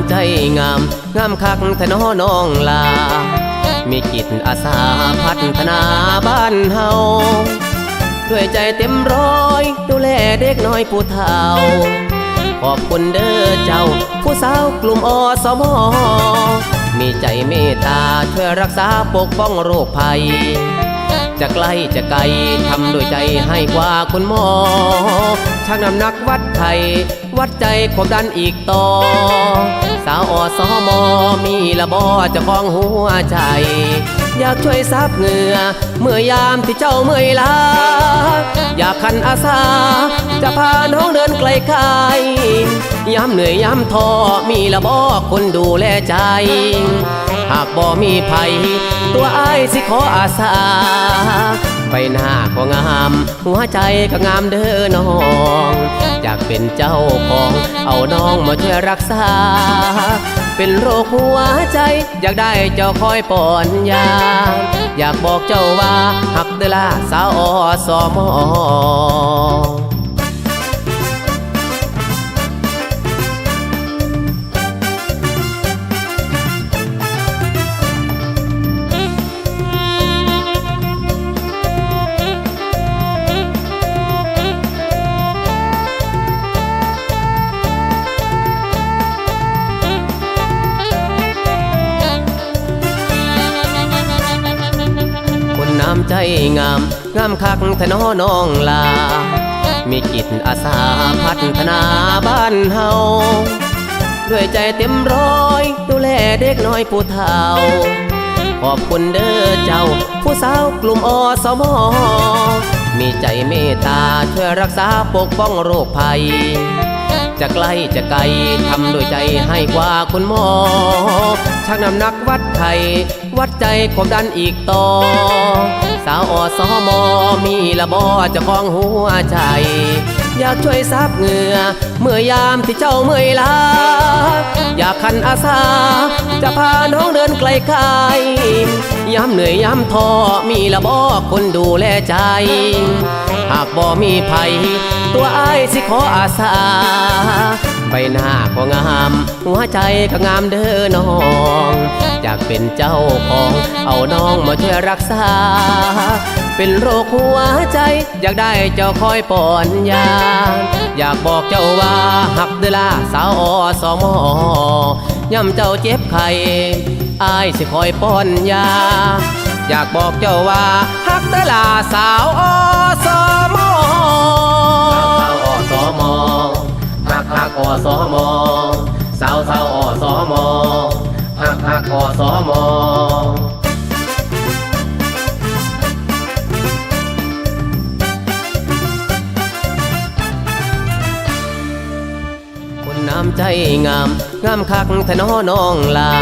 ำใจงาม งามคักทะนอน้องลา มีจิตอาสาพัฒนาบ้านเฮาด้วยใจเต็มร้อย ดูแลเด็กน้อยผู้เฒ่า ขอบคุณเด้อเจ้า ผู้สาวกลุ่มอสมอมีใจเมตตาช่วยรักษาปกป้องโรคภัย จะใกล้จะไกลทำด้วยใจให้กว่าคุณหมอช่างน้ำหนักวัดไข่วัดใจความดันอีกต่อ สาวอสมอมีละบอจะคล้องหัวใจ อยากช่วยซับเหงื่อ เมื่อยามที่เจ้าเมื่อยล้าอยากขันอาสา จะพาน้องเดินไกลไกลย้ำเหนื่อยย้ำท้อมีละบอคนดูแลใจ หากบ่มีภัย ตัวอ้ายสิขออาสา ใบหน้าก็งาม หัวใจก็งามเด้อน้องอยากเป็นเจ้าของ เอาน้องมาช่วยรักษา เป็นโรคหัวใจ อยากได้เจ้าคอยป้อนยา อยากบอกเจ้าว่าหักเดอละสาวอสอมอ คนน้ำใจงาม งามคักทะนอน้องลา มีจิตอาสาพัฒนาบ้านเฮาด้วยใจเต็มร้อย ดูแลเด็กน้อยผู้เฒ่า ขอบคุณเด้อเจ้า ผู้สาวกลุ่มอสมอมีใจเมตตาช่วยรักษาปกป้องโรคภัย จะใกล้จะไกลทำด้วยใจให้กว่าคุณหมอชักน้ำหนักวัดไข่วัดใจความดันอีกต่อ สาวอสมอมีละบอจะคล้องหัวใจ อยากช่วยซับเหงื่อ เมื่อยามที่เจ้าเมื่อยล้าอยากขันอาสา จะพาน้องเดินไกลไกลย้ำเหนื่อยย้ำท้อมีละบอคนดูแลใจ หากบ่มีภัย ตัวอ้ายสิขออาสา บหน้าก็งาม หัวใจก็งามเด้อน้องอยากเป็นเจ้าของ เอาน้องมาช่วยรักษา เป็นโรคหัวใจ อยากได้เจ้าคอยป้อนยา อยากบอกเจ้าว่าหักเดอละสาวอสมย่ำเจ้าเจ็บไข้อายสิคอยป้อนยา อยากบอกเจ้าว่าฮักเดอลาสาวอสมส สมสาวสาวอสมฮักฮักอสมคนน้ำใจงาม งามคักทะนอน้องลา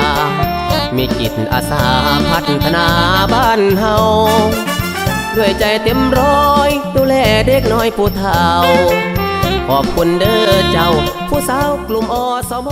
มีจิตอาสาพัฒนาบ้านเฮาด้วยใจเต็มร้อย ดูแลเด็กน้อยผู้เฒ่า ขอบคุณเด้อเจ้า ผู้สาวกลุ่มอสม